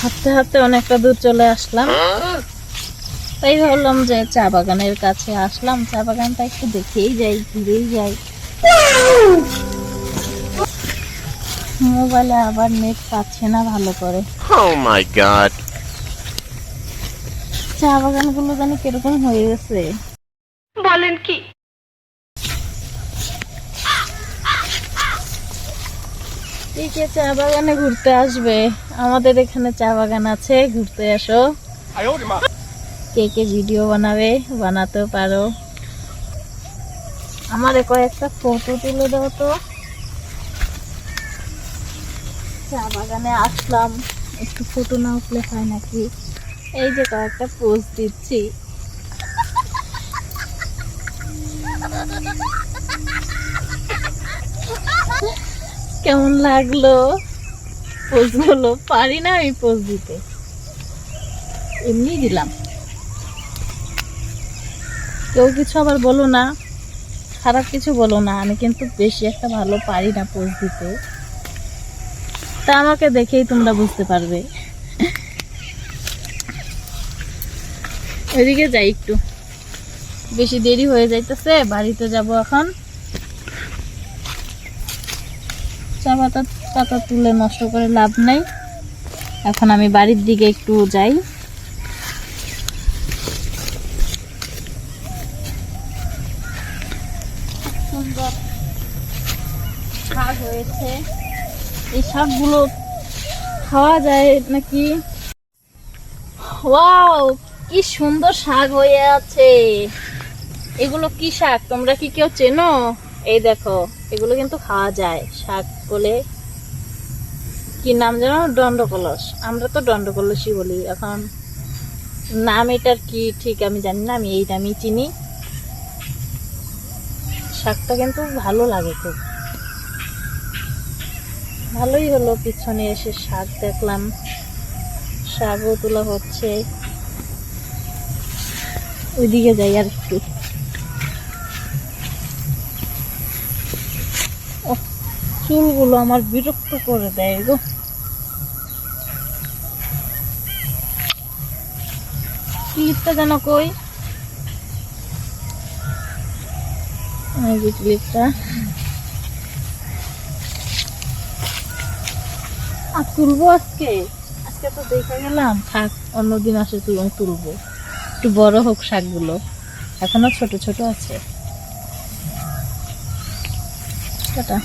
হাঁটতে হাঁটতে অনেকটা দূর চলে আসলাম। তাই ভাবলাম যে চা বাগানের কাছে আসলাম। চা বাগানটা একটু দেখেই যাই ঘুরেই যাই। মোবাইলে আবার নেট পাচ্ছে না ভালো করে। Oh my god. চা বাগানগুলো জানি কীরকম হয়ে গেছে বলেন কি? কে চা বাগানে ঘুরতে আসবে। আমাদের এখানে চা বাগান আছে, ঘুরতে আসো। কে কে ভিডিও বানাবে, বানাতেও পারো। আমার কয়েকটা ফটো তুলে দাও তো। চা বাগানে আসলাম। একটু ফটো না উঠলে হয় নাকি? এই যে কয়েকটা পোস্ট দিচ্ছি। কেমন লাগল? পোজগুলো পারি না আমি পোজ দিতে। এমনি দিলাম। কেউ কিছু আবার বলো না। খারাপ কিছু বলো না। আমি কিন্তু বেশি একটা ভালো পারি না পোজ দিতে। তা আমাকে দেখেই তোমরা বুঝতে পারবে। এদিকে যাই একটু। বেশি দেরি হয়ে যাইতেছে, বাড়িতে যাব এখন। চা পাতা পাতা তুলে নষ্ট করে লাভ নাই। এখন আমি বাড়ির দিকে একটু যাই। শাক হয়েছে। এই শাকগুলো খাওয়া যায় নাকি? ওয়াও, কি সুন্দর শাক হয়ে আছে। এগুলো কি শাক? তোমরা কি কেউ চেনো? এই দেখো, এগুলো কিন্তু খাওয়া যায়। শাক বলে কি নাম যেন? দণ্ডকলস। আমরা তো দণ্ডকলসই বলি। এখন নাম এটার কি ঠিক আমি জানি না, আমি এই নামই চিনি। শাকটা কিন্তু ভালো লাগে খুব। ভালোই হলো পিছনে এসে শাক দেখলাম। শাকও তোলা হচ্ছে। ওইদিকে যাই আর একটু। চুলগুলো আমার বিরক্ত করে দেয় গো। ক্লিপটা যেন কই? ক্লিপটা। আর তুলবো আজকে? আজকে তো দেখে গেলাম। থাক, অন্যদিন আসে তুই তুলবো। একটু বড় হোক শাকগুলো। এখনও ছোট ছোট আছে। টাটা।